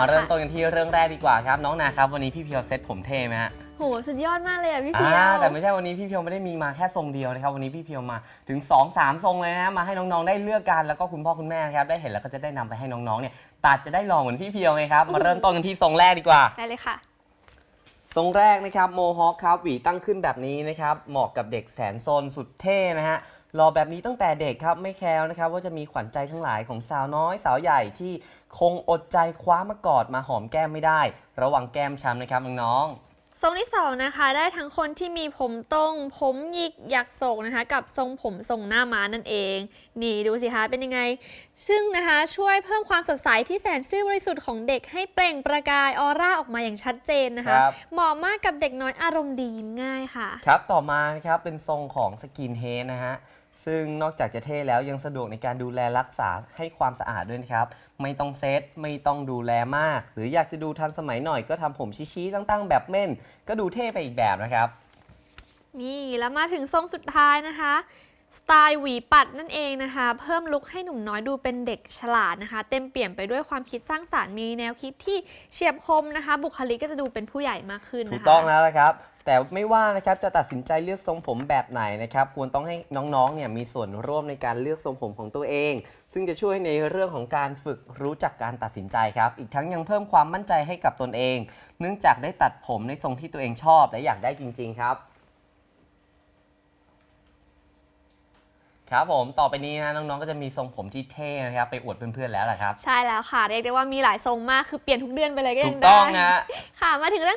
มาเริ่มค่ะต้นกันที่เรื่องแรกดีกว่าครับ น้องนาครับวันนี้พี่เพียวเซ็ตผมเท่ไหมฮะโหสุดยอดมากเลยอะพี่เพีอ่ายวแต่ไม่ใช่วันนี้พี่เพียวไม่ได้มีมาแค่ทรงเดียวนะครับวันนี้พี่เพียวมาถึง 2 3 ทรงเลยนะฮะมาให้น้องๆได้เลือกกันแล้วก็คุณพ่อคุณแม่นะครับได้เห็นแล้วก็จะได้นำไปให้น้องๆเนี่ยตัดจะได้ลองเหมือนพี่เพียวไงครับมาเริ่มต้นกันที่ทรงแรกดีกว่าได้เลยค่ะ ทรงแรกนะครับโมฮอคครับหวีตั้งขึ้นแบบนี้นะครับ เหมาะกับเด็กแสนโซนสุดเท่นะฮะรอแบบนี้ตั้งแต่เด็กครับไม่แคล้วนะครับ ว่าจะมีขวัญใจทั้งหลายของสาวน้อยสาวใหญ่ที่คงอดใจคว้ามากอดมาหอมแก้มไม่ได้ ระวังแก้มช้ำนะครับน้อง ทรงที่สองนะคะได้ทั้งคนที่มีผมตรง ผมหยิกอยากโศกนะคะกับทรงผมทรงหน้าม้านั่นเอง นี่ดูสิคะเป็นยังไง ซึ่งนะคะช่วยเพิ่มความสดใสที่แสนซื่อบริสุทธิ์ของเด็กให้เปล่งประกายออร่าออกมาอย่างชัดเจนนะๆคะเหมาะมากกับเด็กน้อยอารมณ์ดียิ้มง่ายค่ะ ครับ ต่อมานะครับเป็นทรงของสกินเฮดนะฮะ ซึ่งนอกจากจะเท่แล้วยังสะดวกในการดูแลรักษาให้ความสะอาดด้วยนะครับ ไม่ต้องเซตไม่ต้องดูแลมาก หรืออยากจะดูทันสมัยหน่อยก็ทำผมชี้ๆตั้งๆ แบบเม่น ก็ดูเท่ไปอีกแบบนะครับ นี่แล้วมาถึงทรงสุดท้ายนะคะ สไตล์หวีปัดนั่นเองนะคะ เพิ่มลุคให้หนุ่มน้อยดูเป็นเด็กฉลาดนะคะ เต็มเปี่ยมไปด้วยความคิดสร้างสารรค์มีแนวคิดที่เฉียบคมนะคะ บุคลิกก็จะดูเป็นผู้ใหญ่มากขึ้นถูนะคะกต้องแล้วนะครับ แต่ไม่ว่านะครับจะตัดสินใจเลือกทรงผมแบบไหนนะครับ ควรต้องให้น้องๆเนี่ยมีส่วนร่วมในการเลือกทรงผมของตัวเอง ซึ่งจะช่วยในเรื่องของการฝึกรู้จักการตัดสินใจครับ อีกทั้งยังเพิ่มความมั่นใจให้กับตนเอง เนื่องจากได้ตัดผมในทรงที่ตัวเองชอบ และอยากได้จริง ๆ ครับ ครับผมต่อไปนี้นะน้องๆก็จะมีทรงผมที่เท่นะครับไปอวดเพื่อนๆแล้วแหละครับ ใช่แล้วค่ะ เรียกได้ว่ามีหลายทรงมากคือเปลี่ยนทุกเดือนไปเลยก็ถูยักงต้ได้องนะ ค่ะมาถึงเรื่อง